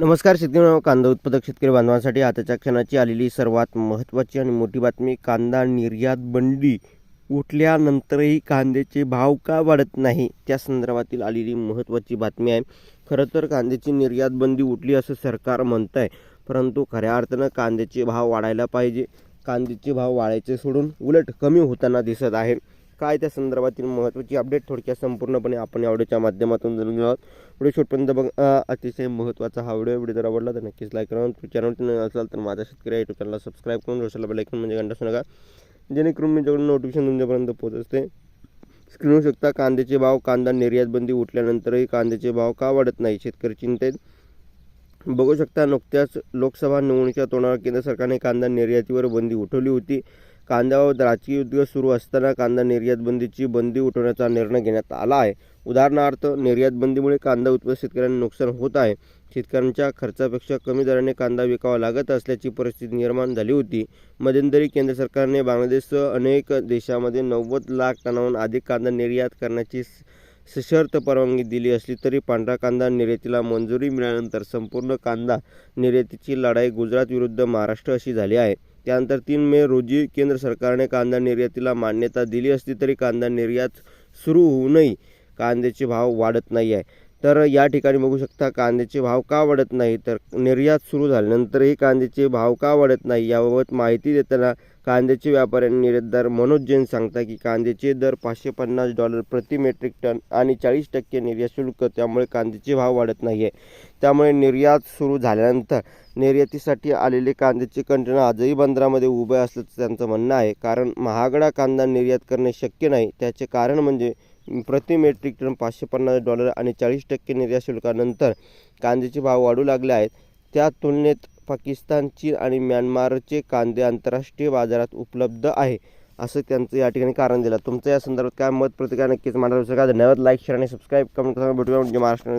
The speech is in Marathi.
नमस्कार शेतकरी कांदा उत्पादक शेतकरी बांधवांसाठी आताच्या क्षणाची आलेली सर्वात महत्त्वाची आणि मोठी बातमी कांदा निर्यात बंदी उठल्यानंतरही कांद्याचे भाव का वाढत नाही? त्या संदर्भातील आलेली महत्त्वाची बातमी आहे. खरं तर कांद्याची निर्यात बंदी उठली असं सरकार म्हणतं आहे परंतु खऱ्या अर्थानं कांद्याचे भाव वाढायला पाहिजे. कांद्याचे भाव वाढायचे सोडून उलट कमी होताना दिसत आहे. काय त्या संदर्भातील महत्त्वाची अपडेट थोडक्यात संपूर्णपणे आपण या व्हिडिओच्या माध्यमातून जाणून घेऊ आहोत. व्हिडिओ शेवटपर्यंत बघ अतिशय महत्त्वाचा हा व्हिडिओ. व्हिडिओ जर आवडला तर नक्कीच लाईक करा. चॅनल असाल तर माझ्या शेतकरी युट्यूब चॅनलला सबस्क्राईब करून रोशला बेलायकन म्हणजे घंटा नका. जेणेकरून मी जेवढं नोटिफिकेशन तुमच्यापर्यंत पोहोचते स्क्रीनवर शकता. कांद्याचे भाव कांदा निर्यात बंदी उठल्यानंतरही कांद्याचे भाव का वाढत नाही शेतकरी चिंतेत. बघू शकता नुकत्याच लोकसभा निवडणुकीच्या तोंडावर केंद्र सरकारने कांदा निर्यातीवर बंदी उठवली होती. कांद्यावर राजकीय युद्ध सुरू असताना कांदा निर्यात बंदीची बंदी उठवण्याचा निर्णय घेण्यात आला आहे. उदाहरणार्थ निर्यात बंदीमुळे कांदा उत्पादक शेतकऱ्यांना नुकसान होत आहे. शेतकऱ्यांच्या खर्चापेक्षा कमी दराने कांदा विकावा लागत असल्याची परिस्थिती निर्माण झाली होती. मध्यंतरी केंद्र सरकारने बांगलादेशसह अनेक देशामध्ये नव्वद लाख टनाहून अधिक कांदा निर्यात करण्याची स- सशर्त परवानगी दिली असली तरी पांढरा कांदा निर्यातीला मंजुरी मिळाल्यानंतर संपूर्ण कांदा निर्यातीची लढाई गुजरात विरुद्ध महाराष्ट्र अशी झाली आहे. त्यानंतर तीन मे रोजी केंद्र सरकारने कांदा निर्यातीला मान्यता दिली असली तरी कांदा निर्यात सुरू होऊनही कांद्याचे भाव वाढत नाही आहे. तर या ठिकाणी बघू शकता कांद्याचे भाव का वाढत नाही? तर निर्यात सुरू झाल्यानंतरही कांद्याचे भाव का वाढत नाही याबाबत माहिती देताना कांद्याचे व्यापारी आणि निर्यातदार मनोज जैन सांगता की कांद्याचे दर पाचशे पन्नास डॉलर प्रति मेट्रिक टन आणि चाळीस टक्के निर्यात शुल्क त्यामुळे कांद्याचे भाव वाढत नाही आहे त्यामुळे निर्यात सुरू झाल्यानंतर निर्यातीसाठी आलेले कांद्याचे कंटेनर आजही बंदरामध्ये उभे असल्याचं त्यांचं म्हणणं आहे. कारण महागडा कांदा निर्यात करणे शक्य नाही. त्याचे कारण म्हणजे प्रति मेट्रिक टन पाचशे पन्नास डॉलर आणि चाळीस टक्के निर्यात शुल्कानंतर कांद्याचे भाव वाढू लागले आहेत. त्या तुलनेत पाकिस्तान चीन आणि म्यानमारचे कांदे आंतरराष्ट्रीय बाजारात उपलब्ध आहे असं त्यांचं या ठिकाणी कारण दिलं. तुमचं या संदर्भात काय मत प्रतिक्रिया नक्कीच मांडा. का धन्यवाद. लाईक शेअर आणि सबस्क्राईब कमेंट करा भेटूया. म्हणजे महाराष्ट्र